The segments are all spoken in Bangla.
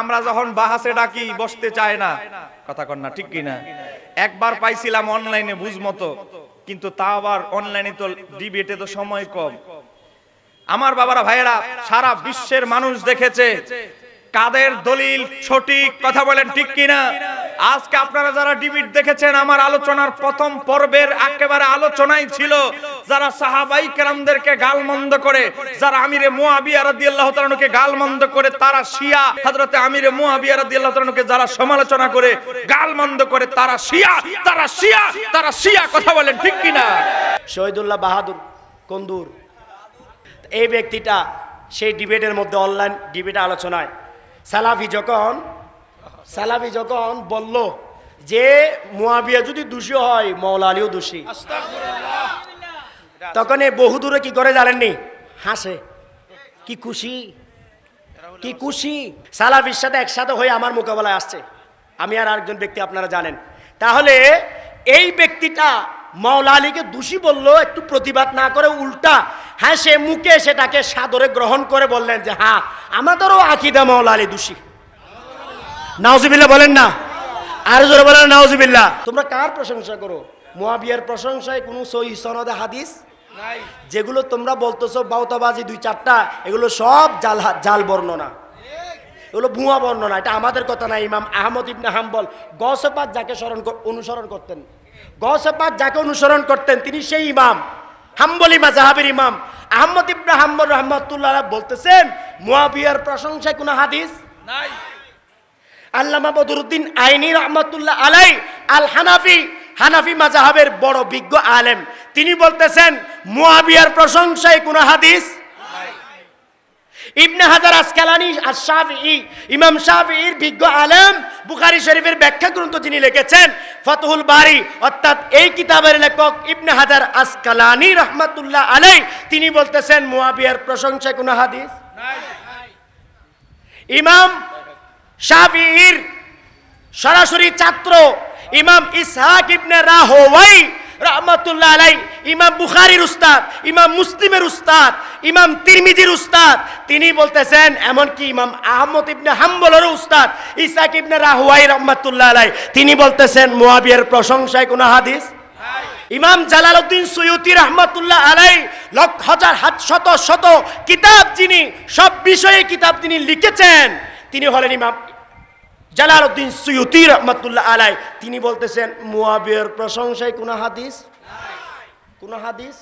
আমরা যখন বাহাসে ডাকি, বসতে চায় না। কথা কর না, ঠিক কিনা একবার পাইছিলাম অনলাইনে বুঝ মতো, কিন্তু তা আবার অনলাইনে তো ডিবেটে তো সময় কম। আমার বাবারা, ভাইয়েরা, সারা বিশ্বের মানুষ দেখেছে, কাদের দলিল সঠিক, কথা বলেন ঠিক কিনা আজকে আপনারা যারা ডিবিট দেখেছেন, আমার আলোচনার প্রথম পর্বের একেবারে আলোচনাই ছিল যারা সাহাবাই কেরামদেরকে গালমন্দ করে, যারা আমিরে মুয়াবিয়া রাদিয়াল্লাহু তাআলাকে গালমন্দ করে, তারা শিয়া, হযরতে আমিরে মুয়াবিয়া রাদিয়াল্লাহু তাআলাকে যারা সমালোচনা করে, গালমন্দ করে, তারা শিয়া তারা শিয়া তারা শিয়া, কথা বলেন ঠিক কিনা? শহীদুল্লাহ বাহাদুর কন্দুর। এই ব্যক্তিটা সেই ডিবেটের মধ্যে অনলাইন ডিবেট আলোচনায়। সালাফি যখন সালাফি যখন বলল যে মুয়াবিয়া যদি দোষী হয় মৌলা আলীও দোষী। তখন এই বহুদূরে কি করে জানেননি? হাসে। কি খুশি? কি খুশি? সালাফির সাথে একসাথে হয়ে আমার মোকাবেলায় আসছে। আমি আর আরেকজন ব্যক্তি আপনারা জানেন। তাহলে এই ব্যক্তিটা মাওলা আলীকে দোষী বলল একটু প্রতিবাদ না করে উল্টা হ্যাঁ সে মুখে সেটাকে সাদরে গ্রহণ করে বললেন যে হ্যাঁ আমাদেরও আকিদা মাওলা আলী দোষী। নাওজিবিল্লা বলেন না। আর জোরে বলেন নাওজিবিল্লা তোমরা কার প্রশংসা করো? মুয়াবিয়ার প্রশংসায় কোনো সহি সনদে হাদিস? যেগুলো তোমরা বলতেছো বাউতাবাজি দুই চারটা এগুলো সব জাল জাল বর্ণনা। এগুলো ভুয়া বর্ণনা এটা আমাদের কথা না ইমাম আহমদ ইবনে হাম্বল গসপাত যাকে স্মরণ অনুসরণ করতেন। গসপাত যাকে অনুসরণ করতেন তিনি সেই ইমাম হাম্বলি মাজাহাবের ইমাম। আহমদ ইবনে হাম্বল রহমতুল্লাহ বলতেছেন মুয়াবিয়ার প্রশংসায় কোনো হাদিস? আল্লামা বদরুদ্দিন আইনি রহমতুল্লাহ আলাই আল হানাফি হানাফি মাজাহাবের বড় বিজ্ঞ আলেম। তিনি বলতেছেন, মুয়াবিয়ার প্রশংসায় কোন হাদিস ইবনে হাজার আসকালানি আর শাফি ইমাম শাফির বিজ্ঞ আলেম, বুখারী শরীফের ব্যাখ্যা গ্রন্থ যিনি লিখেছেন, ফতহুল বারি, অর্থাৎ এই কিতাবের লেখক ইবনে হাজার আসকালানি রহমাতুল্লাহ আলাই, তিনি বলতেছেন, মুয়াবিয়ার প্রশংসায় কোন হাদিস ইমাম শাফির সরাসরি ছাত্র ইমাম ইসহাক ইবনে রাহওয়াই রহমাতুল্লাহ আলাই ইমাম বুখারির উস্তাদ, ইমাম মুসলিমের উস্তাদ, ইমাম তিরমিজির উস্তাদ, তিনি বলতেছেন, এমনকি ইমাম আহমদ ইবনে হাম্বলের উস্তাদ, ইসহাক ইবনে রাহওয়াই রহমাতুল্লাহ আলাই তিনি বলতেছেন, মুয়াবিয়ার প্রশংসায় কোনো হাদিস? ইমাম জালালউদ্দিন সৈয়দি রহমাতুল্লাহ আলাই লক্ষ হাজার হাত শত শত কিতাব যিনি, সব বিষয়ে কিতাব তিনি লিখেছেন, তিনি হলেন ইমাম জালালউদ্দিন সৈয়দি রহমাতুল্লাহ আলাই তিনি বলতেছেন, মুয়াবিয়ার প্রশংসায় কোন হাদিস? কোন হাদিস?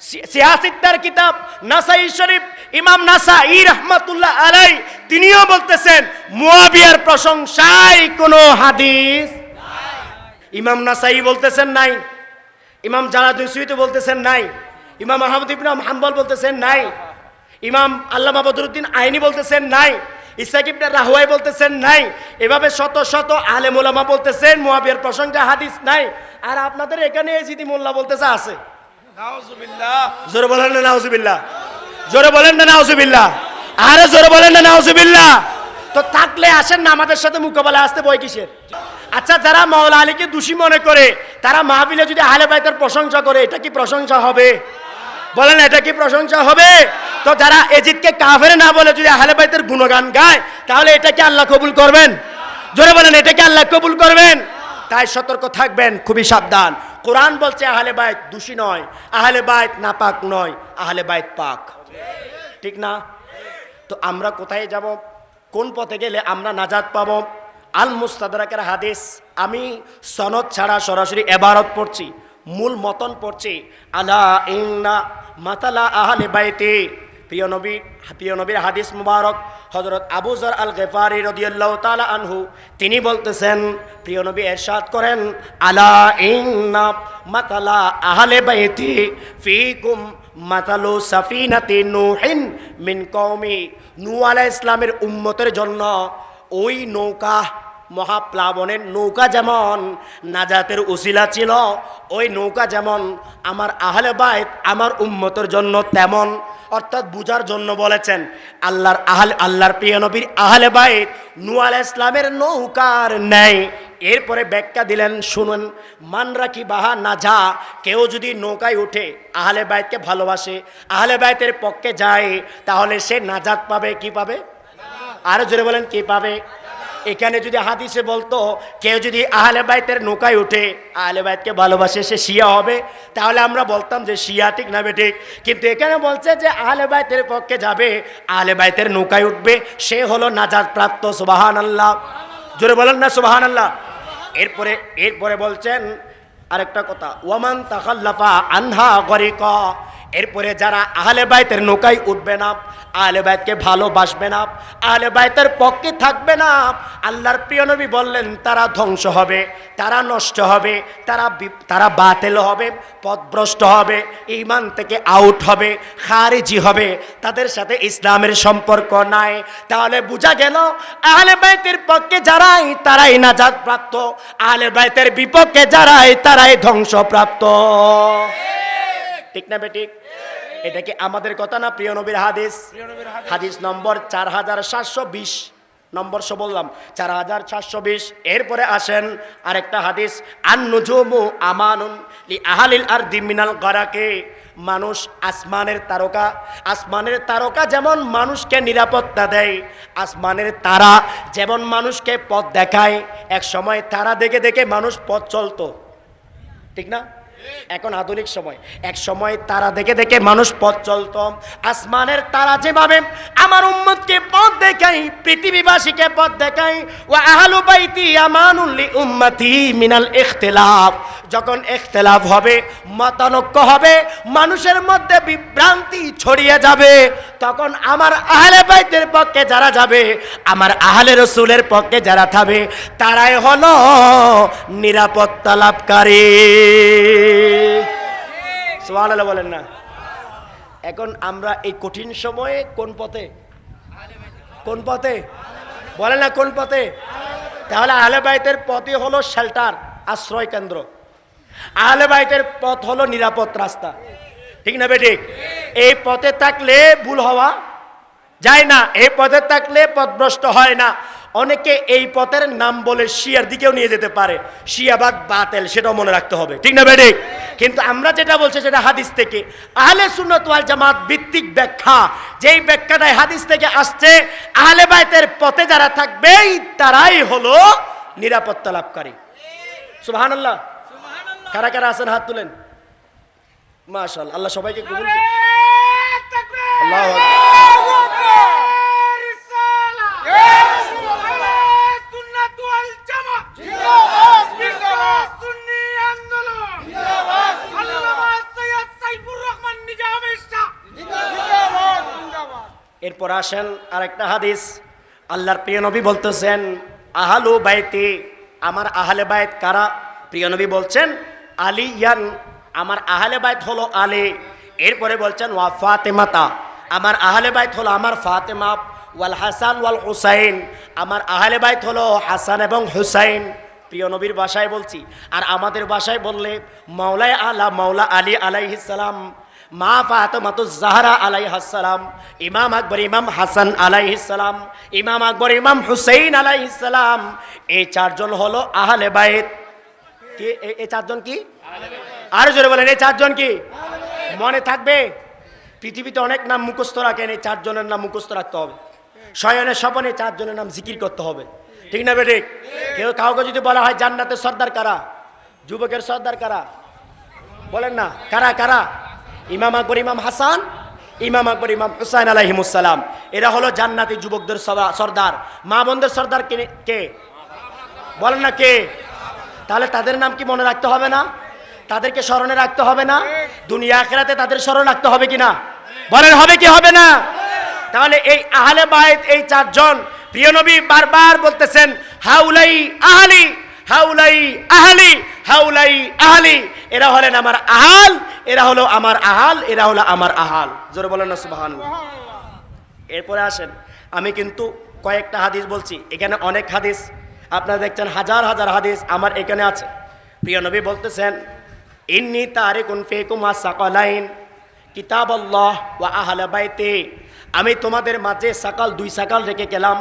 সি- সিয়াসিত্তার কিতাব, নাসাই শরীফ, ইমাম নাসাই রহমাতুল্লাহ আলাই তিনিও বলতেছেন, মুয়াবিয়ার প্রশংসায় কোনো হাদিস? ইমাম নাসাই বলতেছেন নাই। ইমাম জালাদুল সুইতে বলতেছেন নাই। ইমাম আহমদ ইবনে হাম্বল বলতেছেন নাই। ইমাম আল্লামা বদরুদ্দিন আইনি বলতেছেন নাই। ইসাক ইবনে রাহওয়াই বলতেছেন নাই। এভাবে শত শত আলেম ওলামা বলতেছেন মুয়াবিয়ার প্রসঙ্গে হাদিস নাই। আর আপনাদের এখানে এজিদি মোল্লা বলতেছে আছে। জোরে বলেন না নাউজুবিল্লাহ। জোরে বলেন না নাউজুবিল্লাহ। আরে জোরে বলেন না নাউজুবিল্লাহ। তো থাকলে আসেন না আমাদের সাথে মোকাবেলা আসতে বই কিসের? আচ্ছা যারা মাওলা আলীকে দোষী মনে করে তারা মাহবিলে যদি আহলে বাইতের প্রশংসা করে এটা কি প্রশংসা হবে? বলেন, এটা কি প্রশংসা হবে? তো যারা এজিদকে কাফের না বলে যদি আহলে বাইতের গুণগান গায়, তাহলে এটা কি আল্লাহ কবুল করবেন? জোরে বলেন, এটা কি আল্লাহ কবুল করবেন? তাই সতর্ক থাকবেন, খুবই সাবধান। কোরআন বলছে, আহলে বাইত দোষী নয়, আহলে বাইত নাপাক নয়, আহলে বাইত পাক। ঠিক না? তো আমরা কোথায় যাব? কোন পথে গেলে আমরা নাজাদ পাব? আল মুস্তাদরাকের হাদিস, আমি সনদ ছাড়া সরাসরি এবারত পড়ছি। মূল মতন পড়ছে, আলা ইন্না মাতালা আহলে বাইতে। প্রিয় নবী, প্রিয় নবীর হাদিস মুবারক হজরত আবু জর আল গেফারি রদিয়াল্লাহ তালা আনহু, তিনি বলতেছেন, প্রিয় নবী এরশাদ করেন, আলা ইন্না মাতালা আহলে বাইতি ফিকুম মাতালু সাফিনাতি নুহিন মিন কওমি। নূহ আলাইহিস ইসলামের উম্মতের জন্য ওই নৌকা মহাপ্লাবনের নৌকা যেমন নাজাতের উসিলা ছিল, ওই নৌকা যেমন আমার আহলে বাইত, আমার উম্মতের জন্য তেমন। অর্থাৎ বুঝার জন্য বলেছেন, আল্লাহর আহল, আল্লাহর প্রিয় নবীর আহলে নূহ আলাইহিস ইসলামের নৌকার নেয় এরপরে ব্যাখ্যা দিলেন, শুনুন, মান রাখি বাহা না যা কেউ যদি নৌকায় উঠে আহলে বাইতকে ভালোবাসে, আহলে বাইতের পক্ষে যায়, তাহলে সে নাজাত পাবে, কি পাবে? আরও জোরে বলেন, কে পাবে? এখানে যদি হাদিসে বলতো, কেউ যদি আহলে বাইতের নৌকায় উঠে, আহলে বাইতকে ভালোবাসে, সে শিয়া হবে। তাহলে আমরা বলতাম যে শিয়া ঠিক না ঠিক? কিন্তু এখানে বলছে যে আহলে বাইতের পক্ষে যাবে, আহলে বাইতের নৌকায় উঠবে। সে হলো নাজাদ প্রাপ্ত সুবাহান আল্লাহ জোরে বলেন না সুবাহান আল্লাহ এরপরে এরপরে বলছেন আরেকটা কথা, ওয়ামান তাখাল্লাফা আনহা গরিকা। এরপরে যারা আহলে বাইতের নৌকায় উঠবে না, আহলে বাইতকে ভালোবাসবে না, আহলে বাইতের পক্ষে থাকবে না, আল্লাহর প্রিয় নবী বললেন, তারা ধ্বংস হবে, তারা নষ্ট হবে, তারা তারা বাতিল হবে পথভ্রষ্ট হবে ইমান থেকে আউট হবে, খারিজি হবে, তাদের সাথে ইসলামের সম্পর্ক নাই। তাহলে বোঝা গেল, আহলে বাইতের পক্ষে যারাই, তারাই নাজাদ প্রাপ্ত আহলে বাইতের বিপক্ষে যারাই, তারাই ধ্বংসপ্রাপ্ত। ঠিক না বেঠিক এটা কি আমাদের কথা না প্রিয় নবীর হাদিস? হাদিস। নম্বর চার হাজার সাতশো বিশ। নম্বর সো বললাম চার হাজার চারশো বিশ। এরপরে আসেন আরেকটা হাদিস আমানুন লি আহালিল আর দিমিনাল গরাকে। মানুষ আসমানের তারকা আসমানের তারকা যেমন মানুষকে নিরাপত্তা দেয় আসমানের তারা যেমন মানুষকে পথ দেখায় এক সময় তারা দেখে দেখে মানুষ পথ চলতো। ঠিক না? এখন আধুনিক সময়। এক সময় তারা দেখে দেখে মানুষ পথ চলত। আসমানের তারা যেভাবে আমার উম্মতকে পথ দেখাই, পৃথিবীবাসীকে পথ দেখাই ও আহলু বাইতি আমানুল্লি উম্মতি মিনাল ইখতিলাফ। যখন ইখতিলাফ হবে, মতানৈক্য হবে, মানুষের মধ্যে বিভ্রান্তি ছড়িয়ে যাবে। তখন আমার আহলে বাইতের পক্ষে যারা যাবে, আমার আহলে রসুলের পক্ষে যারা থাকবে তারাই হলো নিরাপত্তা লাভকারী। সুবহানাল্লাহ বলেন না। এখন আমরা এই কঠিন সময়ে কোন পথে? কোন পথে? বলে না কোন পথে? তাহলে আহলে পথই হলো শেল্টার আশ্রয় কেন্দ্র। আহলে পথ হলো নিরাপদ রাস্তা। ঠিক না বেঠিক এই পথে থাকলে ভুল হওয়া যায় না, এই পথে থাকলে পথভ্রষ্ট হয় না। অনেকে এই পথের নাম বলে শিয়ার দিকেও নিয়ে যেতে পারে। শিয়াবাদ বাতেল সেটাও মনে রাখতে হবে। ঠিক না বেডে? কিন্তু আমরা যেটা বলছি সেটা হাদিস থেকে। আহলে সুন্নত ওয়াল জামাত ভিত্তিক ব্যাখ্যা। যেই ব্যাখ্যাটাই হাদিস থেকে আসছে আহলে বাইতের পথে যারা থাকবে তারাই হলো নিরাপত্তা লাভকারী। সুবহানাল্লাহ। কারা কারা আছেন? হাত তুলেন। মাশাআল্লাহ আল্লাহ সবাইকে কবুল করুন। আল্লাহু আকবার। এরপর আসেন আরেকটা হাদিস। আল্লাহর প্রিয় নবী বলতেছেন, আহালু বাইতে আমার আহলে বাইত কারা? প্রিয় নবী বলছেন আলী ইয়ান আমার আহলে বাইত হলো আলী এরপরে বলছেন, ওয়া ফাতেমাতা আমার আহলে বাইত হলো আমার ফাতেমা ওয়াল হাসান ওয়াল হুসাইন আমার আহলে বাইত হলো হাসান এবং হুসাইন প্রিয় নবীর বাসায় বলছি। আর আমাদের বাসায় বললে, মাওলায় আলা মাওলা আলী আলাইহিস সালাম মা জাহরা আলাইহাসসালাম ইমাম আকবর, ইমাম হাসান আলাইহিসসালাম ইমাম আকবর, ইমাম হুসাইন আলাইহিসসালাম এই চারজন হলো আহলে বাইত। কি? এই চারজন কি? আরও জোরে বলেন, এই চারজন কি? মনে থাকবে? পৃথিবীতে অনেক নাম মুখস্থ রাখেন, এই চারজনের নাম মুখস্থ রাখতে হবে। শয়নে স্বপনে চারজনের নাম জিকির করতে হবে। ঠিক না বেঠিক? কেউ কাউকে যদি বলা হয় জান্নাতের সর্দার কারা? যুবকের সর্দার কারা? বলেন না, কারা কারা? ইমাম আকবর, ইমাম হাসান, ইমাম আকবর, ইমাম হুসাইন আলাইহিমুসালাম এরা হলো জান্নাতি যুবকদের সর্দার। মা বোনদের সর্দার কে? বলেন না কে? তাহলে তাদের নাম কি মনে রাখতে হবে না? তাদেরকে স্মরণে রাখতে হবে না? দুনিয়া আখেরাতে তাদের স্মরণ রাখতে হবে কি না? বলেন, হবে কি, হবে না? তাহলে এই আহলে বাইত, এই চারজন প্রিয় নবী বারবার বলতেছেন, হাউলাই আহলি হাউলাই আহলি হাউলাই আহলি। এরা হলেন আমার আহাল, এরা হলো আমার আহাল, এরা হলো আমার আহাল। জোরে বলেন না, সুবহানাল্লাহ। এরপরে আসেন, আমি কিন্তু কয়েকটা হাদিস বলছি। এখানে অনেক হাদিস, আপনারা দেখছেন হাজার হাজার হাদিস আমার এখানে আছে। প্রিয় নবী বলতেছেন, ইন্নি তারে তারিকুন ফিকুম সাকালাইন কিতাব আল্লাহ ওয়া আহলে বাইতে। আমি তোমাদের মাঝে সকাল দুই সকাল রেখে গেলাম।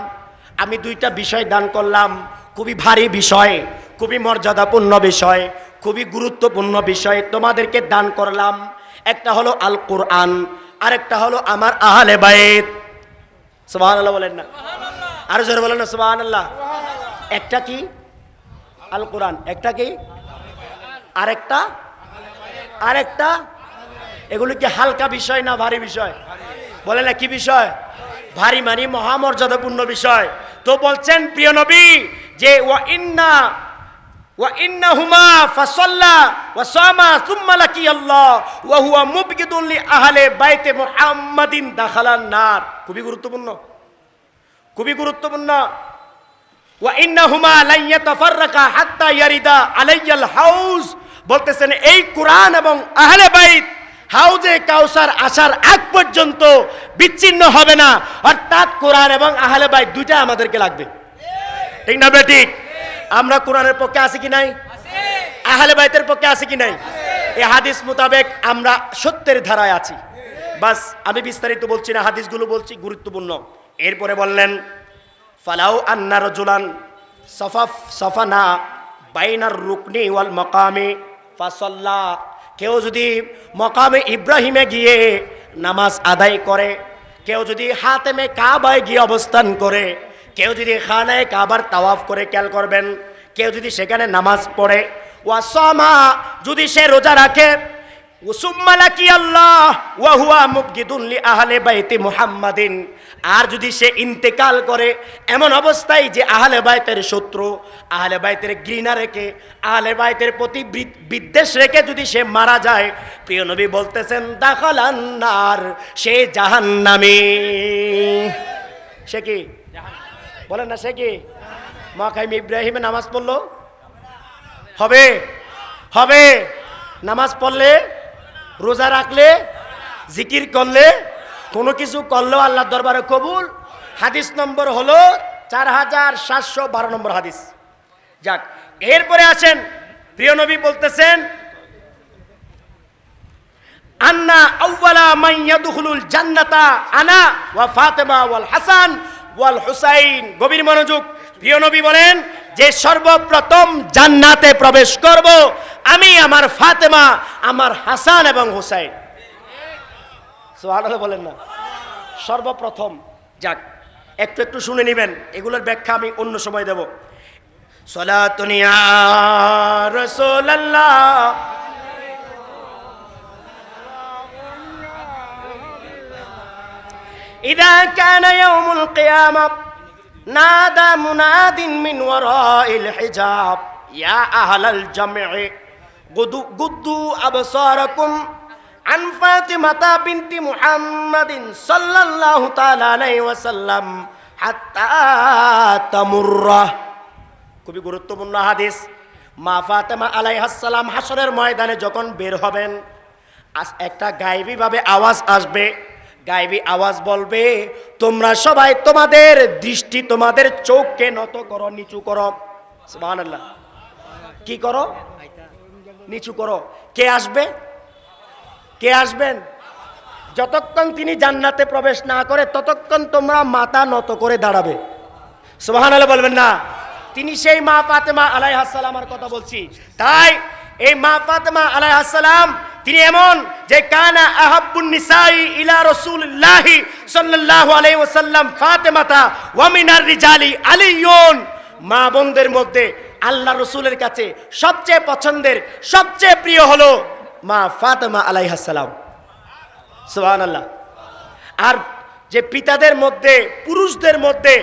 আমি দুইটা বিষয় দান করলাম। খুবই ভারী বিষয় খুবই মর্যাদাপূর্ণ বিষয় খুবই গুরুত্বপূর্ণ বিষয় তোমাদেরকে দান করলাম। একটা হলো আল কোরআন আরেকটা হলো আমার আহলে বাইত। সুবহানাল্লাহ বলেন না। আর জোরে বলেন না সুবাহ আল্লাহ একটা কি? আল কোরআন একটা কি? আরেকটা? আরেকটা? এগুলো কি হালকা বিষয় না ভারী বিষয়? বলে না কি বিষয়? ভারী মানে মহামর্যাদাপূর্ণ বিষয়। তো বলছেন প্রিয় নবী যে ওয়া ইন্না, ওয়া ওয়া লাকি ওয়া হুয়া খুবই গুরুত্বপূর্ণ। খুবই গুরুত্বপূর্ণ। ওয়া হাত্তা হাউজ। বলতেছেন, এই কোরআন এবং আহলে বাইত হাউজে কাউসার আসার আগ পর্যন্ত বিচ্ছিন্ন হবে না। অর্থাৎ কোরআন এবং আহলে বাইত দুইটা আমাদেরকে লাগবে। ঠিক না বেঠিক আমরা কোরআনের পক্ষে আছি কি নাই? আহলে বাইতের পক্ষে আছি কি নাই? এই হাদিস মোতাবেক আমরা সত্যের ধারায় আছি। বাস আমি বিস্তারিত বলছি না হাদিসগুলো বলছি গুরুত্বপূর্ণ। এরপরে বললেন ফালাউ আন্না রজুলান সফাফ সফানা বাইনার রুকনি ওয়াল মকামে ফাসল্লা। কেউ যদি মকামে ইব্রাহিমে গিয়ে নামাজ আদায় করে কেউ যদি হাতেমে কাবায় গিয়ে অবস্থান করে কেউ যদি খানায় কাবার তাওয়াফ করে খেয়াল করবেন, কেউ যদি সেখানে নামাজ পড়ে ওয়াসমা যদি সে রোজা রাখে আর যদি সে ইন্তেকাল করে, এমন অবস্থায় যে আহলে বাইতের শত্রু, আহলে বাইতের ঘৃণা রেখে, আহলে বাইতের প্রতি বিদ্বেষ রেখে যদি সে মারা যায়, প্রিয় নবী বলতেছেন দাখালান্নার সে জাহান্নামী। সে কি? বলেন না সে কি? মাখাইম ইব্রাহিমে নামাজ পড়ল? হবে। হবে। নামাজ পড়লে, রোজা রাখলে, জিকির করলে, কোনো কিছু করলেও আল্লাহর দরবারে কবুল। হাদিস নম্বর হলো চার হাজার সাতশো বারো নম্বর হাদিস। যাক, এরপরে আসেন, প্রিয় নবী বলতেছেন, আন্না আউওয়ালা মান ইয়াদখুলুল জান্নাতা আনা ওয়া ফাতেমা ওয়াল হাসান। ওয়াল হুসাইন, গভীর মনোযোগ। প্রিয় নবী বলেন, যে সর্বপ্রথম জান্নাতে প্রবেশ করব, আমি আমার ফাতেমা, আমার হাসান এবং হুসাইন। বলেন না। সর্বপ্রথম, যাক, একটু একটু শুনে নেবেন, এগুলোর ব্যাখ্যা আমি অন্য সময় দেব। সলাতুনিয়া রসোল্লাহ إذا كان يوم القيامة نادى مناد من وراء الحجاب يا أهل الجمع قدوا, قدوا أبصاركم عن فاطمة بنت محمد صلى الله تعالى عليه وسلم حتى تمر খুবই গুরুত্বপূর্ণ হাদিস মা ফাতেমা আলাইহাসাল্লাম হাসরের ময়দানে যখন বের হবেন আস- একটা গায়েবী ভাবে আওয়াজ আসবে গায়েবী আওয়াজ বলবে, তোমরা সবাই তোমাদের দৃষ্টি তোমাদের চোখকে নত করো, নিচু করো। সুবহানাল্লাহ। কি করো? নিচু করো। কে আসবে? কে আসবেন? যতক্ষণ তিনি জান্নাতে প্রবেশ না করে, ততক্ষণ তোমরা মাথা নত করে দাঁড়াবে। সুবহানাল্লাহ বলবেন না। তিনি সেই মা ফাতেমা আলাইহাসালামার কথা বলছি। তাই এই মা ফাতেমা আলাইহাসালাম তিনি এমন যে কানা আহাব্বুন নিসাই ইলা রাসূলিল্লাহি সাল্লাল্লাহু আলাইহি ওয়াসাল্লাম ফাতেমাতা ওয়া মিনার রিজালি আলিয়ুন। মা বোনদের মধ্যে আল্লাহ রসুলের কাছে সবচেয়ে পছন্দের, সবচেয়ে প্রিয় হলো মা ফাতেমা আলাইহাসালাম সুবহানাল্লাহ। আর যে পিতাদের মধ্যে, পুরুষদের মধ্যে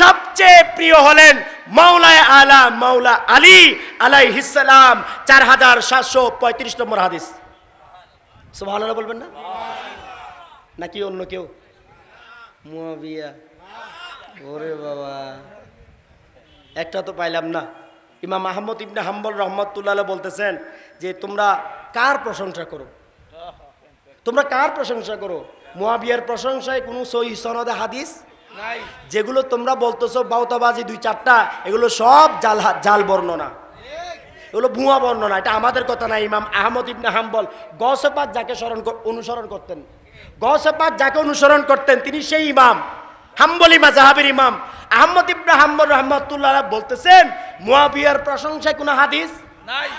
সবচেয়ে প্রিয় হলেন মাওলায় আলা মাওলা আলী আলাইহিসালাম চার হাজার সাতশো পঁয়ত্রিশ নম্বর হাদিস। সুবহানাল্লাহ বলবেন না? নাকি অন্য কেউ? মুয়াবিয়া। ওরে বাবা। একটা তো পাইলাম না। ইমাম আহমদ ইবনে হাম্বল রহমতুল্লাহ বলতেছেন যে তোমরা কার প্রশংসা করো? তোমরা কার প্রশংসা করো? মুয়াবিয়ার প্রশংসায় কোনো সহি সনদে হাদিস যেগুলো তোমরা বলতেছো বাউতাবাজি দুই চারটা এগুলো সব জাল জাল বর্ণনা। এগুলো ভুয়া বর্ণনা এটা আমাদের কথা না, ইমাম আহমদ ইবনে হাম্বল গসপাত যাকে স্মরণ অনুসরণ করতেন, গসপাত যাকে অনুসরণ করতেন, তিনি সেই ইমাম, হাম্বলি মাজাহাবের ইমাম। আহমদ ইবনে হাম্বল রহমতুল্লাহ বলতেছেন, মুয়াবিয়ার প্রশংসায় কোনো হাদিস নাই।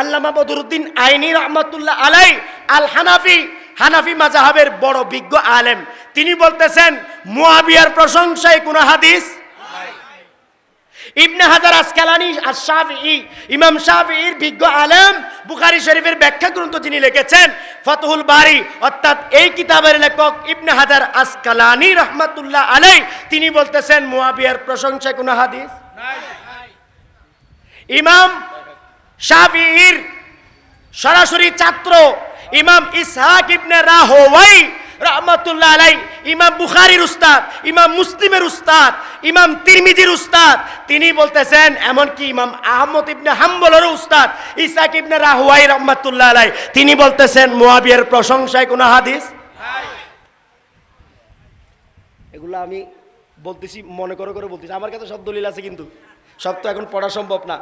আল্লামা বদরুদ্দিন আইনি রহমতুল্লাহ আলাই আল হানাফি হানাফি মাজাহাবের বড় বিজ্ঞ আলেম। তিনি বলতেছেন, মুয়াবিয়ার প্রশংসায় কোন হাদিস ইবনে হাজার আসকালানি আর শাফি ইমাম শাফির বিজ্ঞ আলম বুখারী শরীফের ব্যাখ্যা গ্রন্থ যিনি লিখেছেন, ফতহুল বারি, অর্থাৎ এই কিতাবের লেখক ইবনে হাজার আসকালানি রহমাতুল্লাহ আলাই তিনি বলতেছেন, মুয়াবিয়ার প্রশংসায় কোন হাদিস? ইমাম শাফির সরাসরি ছাত্র, ইমাম ইসহাক ইবনে রাহওয়াই রহমাতুল্লাহ আলাই ইমাম বুখারীর উস্তাদ, ইমাম মুসলিমের উস্তাদ, ইমাম তিরমিজির উস্তাদ, তিনি বলতেছেন, এমনকি ইমাম আহমদ ইবনে হাম্বলের উস্তাদ ইসহাক ইবনে রাহওয়াই রহমাতুল্লাহ আলাই তিনি বলতেছেন, মুয়াবিয়ার প্রশংসায় কোনো হাদিস? এগুলো আমি বলতেছি, মনে করে করে বলতেছি, আমার কাছে সব দলিল আছে কিন্তু, সব তো এখন পড়া সম্ভব না।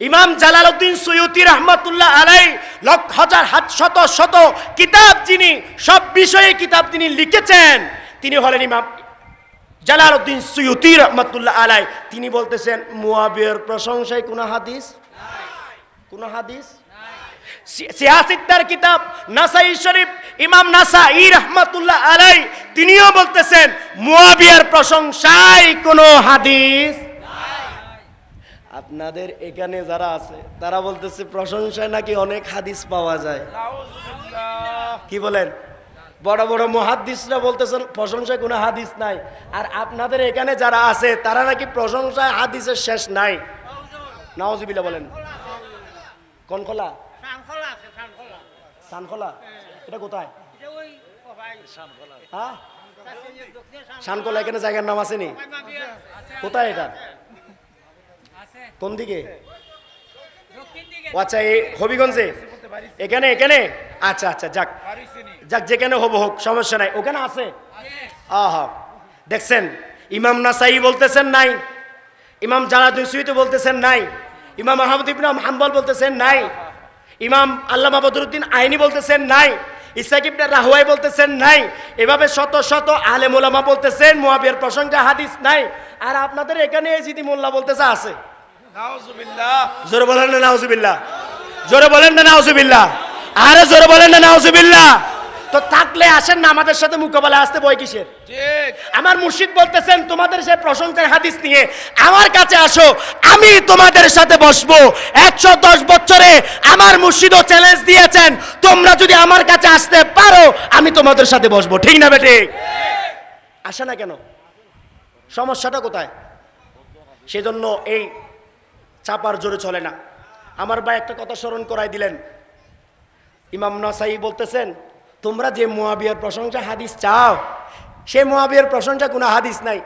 ইমাম জালালউদ্দিন সৈয়দি রহমাতুল্লাহ আলাই লক্ষ হাজার হাত শত শত কিতাব যিনি, সব বিষয়ে কিতাব তিনি লিখেছেন। তিনি হলেন ইমাম জালালউদ্দিন সৈয়দি রহমাতুল্লাহ আলাই তিনি বলতেছেন মুয়াবিয়ার প্রশংসায় কোন হাদিস? কোন হাদিস? সি- সিয়াসিত্তার কিতাব, নাসাই শরীফ, ইমাম নাসাই রহমাতুল্লাহ আলাই তিনিও বলতেছেন মুয়াবিয়ার প্রশংসায় কোনো হাদিস? আপনাদের এখানে যারা আছে তারা বলতেছে প্রশংসায় নাকি অনেক হাদিস পাওয়া যায়। কি বলেন? বড় বড় মহাদিসরা বলতেছেন প্রশংসায় কোনো হাদিস নাই। আর আপনাদের এখানে যারা আছে তারা নাকি প্রশংসায় হাদিসের শেষ নাই। নাওজিবিল্লা বলেন। কোন খোলা? সানখোলা সানখোলা। এটা কোথায়? এটা হ্যাঁ? সানখোলা। এখানে জায়গার নাম আছে। নি কোথায় এটা? কোন দিকে? আচ্ছা এই হবিগঞ্জে? এখানে এখানে? আচ্ছা আচ্ছা যাক। যাক যেখানে হব হোক সমস্যা নাই। ওখানে আছে? আহা। দেখছেন ইমাম নাসাই বলতেছেন নাই। ইমাম জালাদুন সুইতে বলতেছেন নাই। ইমাম আহমদ ইবনে হাম্বল বলতেছেন নাই। ইমাম আল্লামা বদরুদ্দিন আইনি বলতেছেন নাই। ইসাক ইবনে রাহুয়াই বলতেছেন নাই। এভাবে শত শত আলেম ওলামা বলতেছেন। মুয়াবিয়ার প্রসঙ্গে হাদিস নাই। আর আপনাদের এখানে এজিদি মোল্লা বলতেছে আছে। জোরে বলেন না নাউজুবিল্লাহ। জোরে বলেন না নাউজুবিল্লাহ। আরে জোরে বলেন না নাউজুবিল্লাহ। তো থাকলে আসেন না আমাদের সাথে মোকাবেলা আসতে বই কিসের? আমার মুর্শিদ বলতেছেন তোমাদের সেই প্রশংসার হাদিস নিয়ে আমার কাছে আসো আমি তোমাদের সাথে বসবো। একশো দশ বছরে আমার মুর্শিদও চ্যালেঞ্জ দিয়েছেন তোমরা যদি আমার কাছে আসতে পারো আমি তোমাদের সাথে বসবো। ঠিক না বেটে আসে না কেন? সমস্যাটা কোথায়? সেজন্য এই চাপার জোরে চলে না। আমার ভাই একটা কথা স্মরণ করাই দিলেন। ইমাম নাসাই বলতেছেন, তোমরা যে মোয়াবিয়ার প্রশংসা হাদিস চাও, সে মোয়াবিয়ার প্রশংসা কোনো হাদিস নাই।